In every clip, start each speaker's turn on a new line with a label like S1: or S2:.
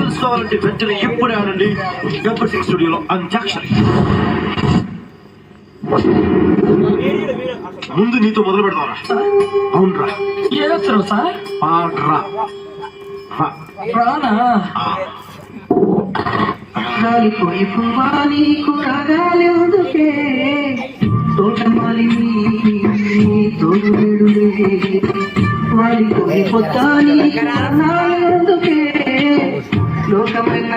S1: తెలుసుకోవాలంటే వెంటనే ఇప్పుడే ఆడండి గబ్బర్ సింగ్ స్టూడియోలో అంత్యాక్షరి ముందు నీతో మొదలు పెడతారా అవునరా.
S2: ఏదొచ్చారు సార్?
S1: పాడ్రా.
S2: రానా?
S3: రాలిపోయి పువ్వా నీకు రాగాలెందుకే తోటమాలి తోడు వేడులే వాలిపోయి పొద్దా నీకు రాగాలెందుకే లోకమైన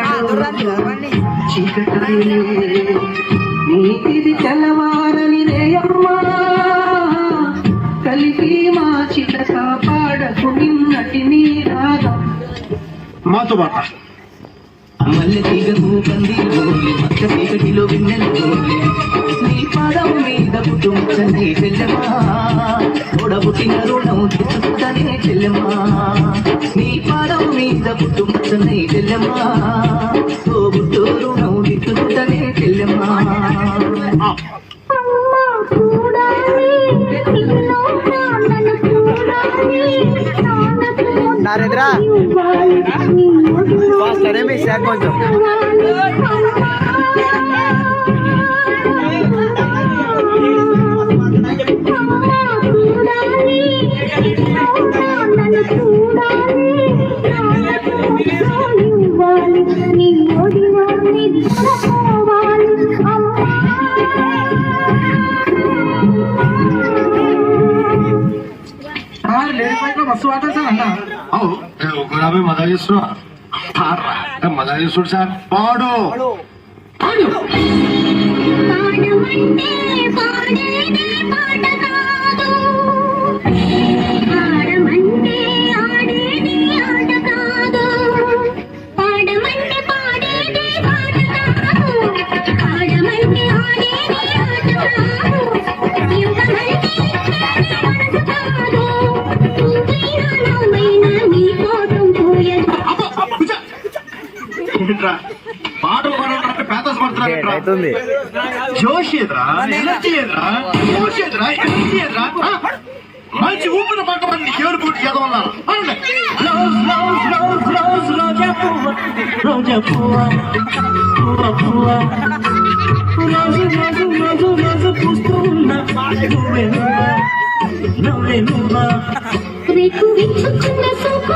S3: చీకటాలే నీతిది తెల్లవారని రేయమ్మా. కలిపి మా చిట కాపాడకు నిన్నటి నీ రాగా.
S1: మాతో మాట
S3: మల్లె తీగకు కందిలోలే మక్క చీకటిలో వెన్నెలలోలే నీ పాదం మీద పుట్టుముచ్చని చెల్లెమా. తోడబుట్టిన రుణం తెచ్చుకుంటనే చెల్లెమా. నీ పాదం మీద పుట్టుముచ్చని చెల్లెమా. తోబుట్టు రుణం తెచ్చుకుంటనే చెల్లెమా.
S4: అమ్మా Basta, remix, é quando. আর
S5: লেট মাইক্রো বসু আটা স্যার
S2: না ও ওখানে আমি
S1: মাদারিস না మజా చేస్తుడు సార్. పాడు.
S4: పాడమంటే పాడేదే పాట.
S1: ఏంట్రా పాటలు పాడాలంటే పేదస్
S5: లేట్
S1: పడుతున్నా
S5: అవుతుంది
S1: జోష్ ఎదురా ఎనర్జీ ఎదురా జోష్ ఎదురా ఎనర్జీ ఎదురా ఆ? మంచి ఊపిన పక్కన ఏడు పూటి చదవాలన్నారు రోజ్ రోజ్ రోజ్ రోజ్ రోజా పువ్వ. రోజా పువ్వ పువ్వ రోజు రోజు రోజు రోజు పూస్తూ ఉన్నా నువ్వే నువ్వా? నువ్వే నువ్వా?
S4: రేకు విచ్చుకున్న సోకు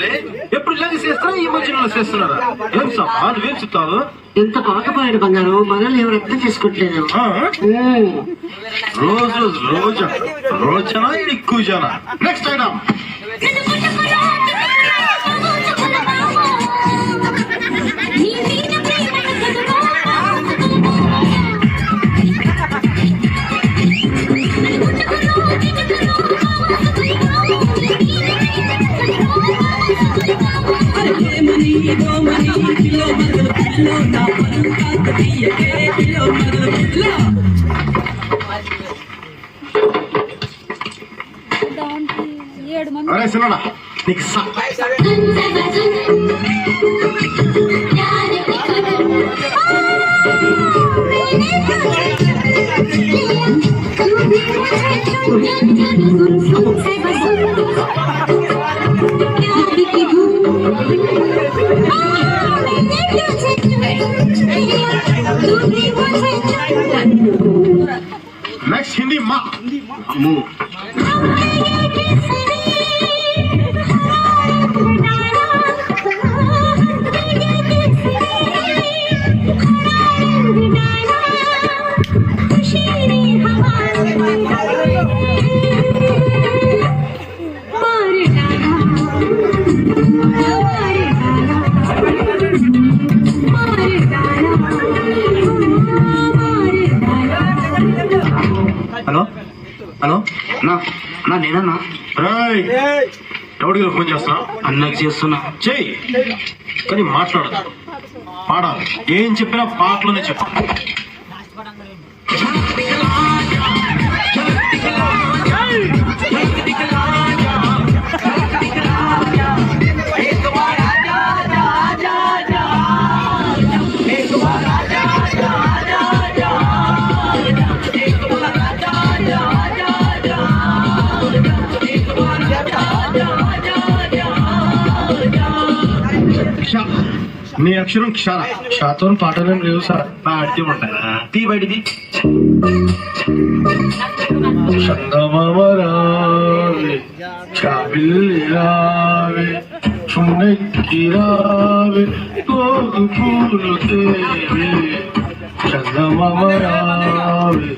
S1: మధ్యలో చేస్తున్నారా? ఏం చెప్తావు
S3: ఎంత పాకపోయాడు బంగారు మనల్ని ఎవరు అర్థం చేసుకోవట్లేదు.
S1: ఆ? రోజు రోజు రోజనా ఎక్కువ జన? నెక్స్ట్ ఐటమ్
S4: लो ना
S1: मन का दिए के लो मर लो अरे
S3: सुनो ना दिखा Thank you. move. హలో? నా నా నేనన్నా?
S1: రేయ్! ఎవరికి ఫోన్ చేస్తున్నా?
S3: అన్నకు చేస్తున్నా.
S1: చెయ్యి కానీ మాట్లాడదు.
S6: పాడాలి. ఏం చెప్పినా పాటలోనే చెప్పాలి నీ అక్షరం క్షర
S1: షాతో పాటలేం లేవు సార్
S6: పాడితే ఉంటారా తీ బయటిది
S1: చందమామరావే చాబిల్లిరావే చున్నెక్కిరావే గోగు పూలు తేవే చందమామరావే